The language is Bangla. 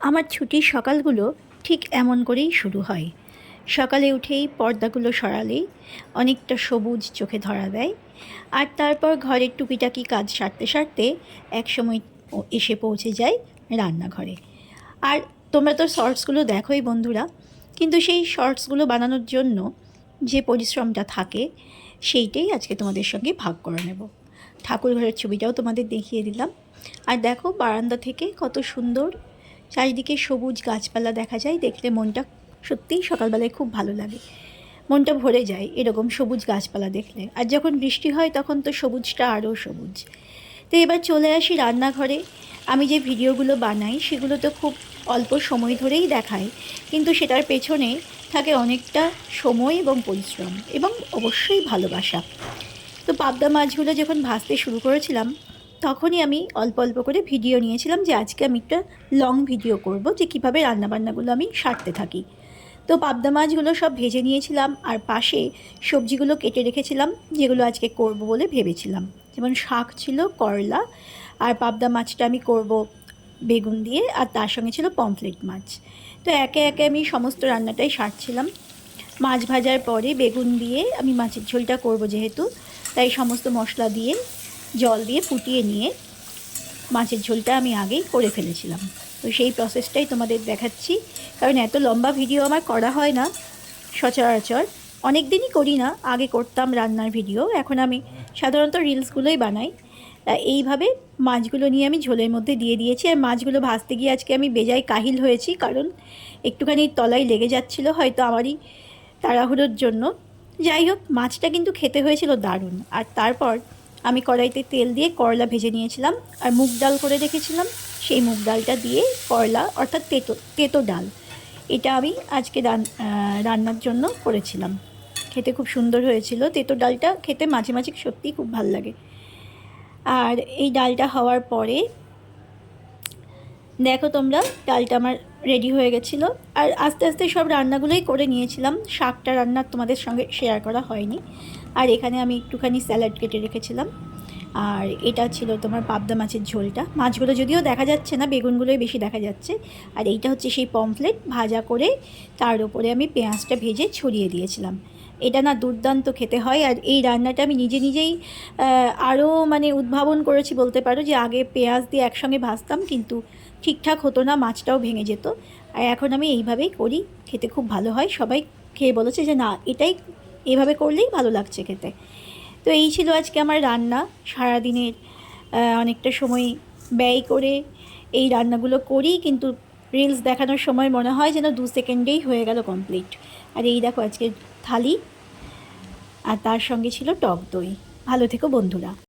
আমার ছুটির সকালগুলো ঠিক এমন করেই শুরু হয়। সকালে উঠেই পর্দাগুলো সরালেই অনেকটা সবুজ চোখে ধরা দেয় আর তারপর ঘরের টুকিটাকি কাজ সারতে সারতে একসময় এসে পৌঁছে যায় রান্নাঘরে। আর তোমরা তো শর্টসগুলো দেখোই বন্ধুরা, কিন্তু সেই শর্টসগুলো বানানোর জন্য যে পরিশ্রমটা থাকে সেইটাই আজকে তোমাদের সঙ্গে ভাগ করে নেব। ঠাকুর ঘরের ছবিটাও তোমাদের দেখিয়ে দিলাম। আর দেখো বারান্দা থেকে কত সুন্দর চারিদিকে সবুজ গাছপালা দেখা যায়, দেখলে মনটা সত্যিই সকালবেলায় খুব ভালো লাগে। মনটা ভরে যায় এরকম সবুজ গাছপালা দেখলে। আর যখন বৃষ্টি হয় তখন তো সবুজটা আরও সবুজ। তো এবার চলে আসি রান্নাঘরে। আমি যে ভিডিওগুলো বানাই সেগুলো তো খুব অল্প সময় ধরেই দেখায় কিন্তু সেটার পেছনে থাকে অনেকটা সময় এবং পরিশ্রম এবং অবশ্যই ভালোবাসা। তো পাবদা মাছগুলো যখন ভাজতে শুরু করেছিলাম তখনই আমি অল্প অল্প করে ভিডিও নিয়েছিলাম যে আজকে আমি একটা লং ভিডিও করব যে কীভাবে রান্নাবান্নাগুলো আমি সারতে থাকি। তো পাবদা মাছগুলো সব ভেজে নিয়েছিলাম আর পাশে সবজিগুলো কেটে রেখেছিলাম, যেগুলো আজকে করব বলে ভেবেছিলাম। যেমন শাক ছিল করলা, আর পাবদা মাছটা আমি করব বেগুন দিয়ে, আর তার সঙ্গে ছিল পমফ্লেট মাছ। তো একে একে আমি সমস্ত রান্নাটাই সারছিলাম। মাছ ভাজার পরে বেগুন দিয়ে আমি মাছের ঝোলটা করব যেহেতু, তাই সমস্ত মশলা দিয়ে জল দিয়ে ফুটিয়ে নিয়ে মাছের ঝোলটা আমি আগেই করে ফেলেছিলাম। তো সেই প্রসেসটাই তোমাদের দেখাচ্ছি। কারণ এত লম্বা ভিডিও আমার করা হয় না, সচরাচর। অনেক দিনই করি না, আগে করতাম রান্নার ভিডিও এখন আমি সাধারণত রিলসগুলোই বানাই। এইভাবে মাছগুলো নিয়ে আমি ঝোলের মধ্যে দিয়ে দিয়েছি। আর মাছগুলো ভাজতে গিয়ে আজকে আমি বেজায় কাহিল হয়েছি, কারণ একটুখানি তলায় লেগে যাচ্ছিল, হয়তো আমারই তাড়াহুড়োর জন্য। যাই হোক, মাছটা কিন্তু খেতে হয়েছিল দারুণ। আর তারপর আমি কড়াইতে তেল দিয়ে করলা ভেজে নিয়েছিলাম আর মুগ ডাল করে রেখেছিলাম। সেই মুগ ডালটা দিয়ে করলা অর্থাৎ তেতো তেতো ডাল। এটা আমি আজকে রান রান্নার জন্য করেছিলাম। খেতে খুব সুন্দর হয়েছিল। তেতো ডালটা খেতে মাঝে মাঝে সত্যিই খুব ভালো লাগে। আর এই ডালটা হওয়ার পরে দেখো তোমরা, ডালটা আমার রেডি হয়ে গেছিল। আর আস্তে আস্তে সব রান্নাগুলোই করে নিয়েছিলাম। শাকটা রান্না তোমাদের সঙ্গে শেয়ার করা হয়নি। আর এখানে আমি একটুখানি স্যালাড কেটে রেখেছিলাম। আর এটা ছিল তোমার পাবদা মাছের ঝোলটা। মাছগুলো যদিও দেখা যাচ্ছে না, বেগুনগুলোই বেশি দেখা যাচ্ছে। আর এইটা হচ্ছে সেই পমফ্লেট ভাজা করে তার উপরে আমি পেঁয়াজটা ভেজে ছড়িয়ে দিয়েছিলাম। এটা না দুর্দান্ত খেতে হয়। আর এই রান্নাটা আমি নিজে নিজেই আরও মানে উদ্ভাবন করেছি বলতে পারো যে আগে পেঁয়াজ দিয়ে একসঙ্গে ভাজতাম কিন্তু ঠিকঠাক হতো না, মাছটাও ভেঙে যেত। আর এখন আমি এইভাবেই করি। খেতে খুব ভালো হয়। সবাই খেয়ে বলেছে যে না, এটাই এভাবে করলেই ভালো লাগছে খেতে। তো এই ছিল আজকে আমার রান্না। সারাদিনের অনেকটা সময় ব্যয় করে এই রান্নাগুলো করি, কিন্তু রিলস দেখানোর সময় মনে হয় যেন দু সেকেন্ডেই হয়ে গেল কমপ্লিট আর এই দেখো আজকে থালি, আর তার সঙ্গে ছিল টক দই। ভালো থেকো বন্ধুরা।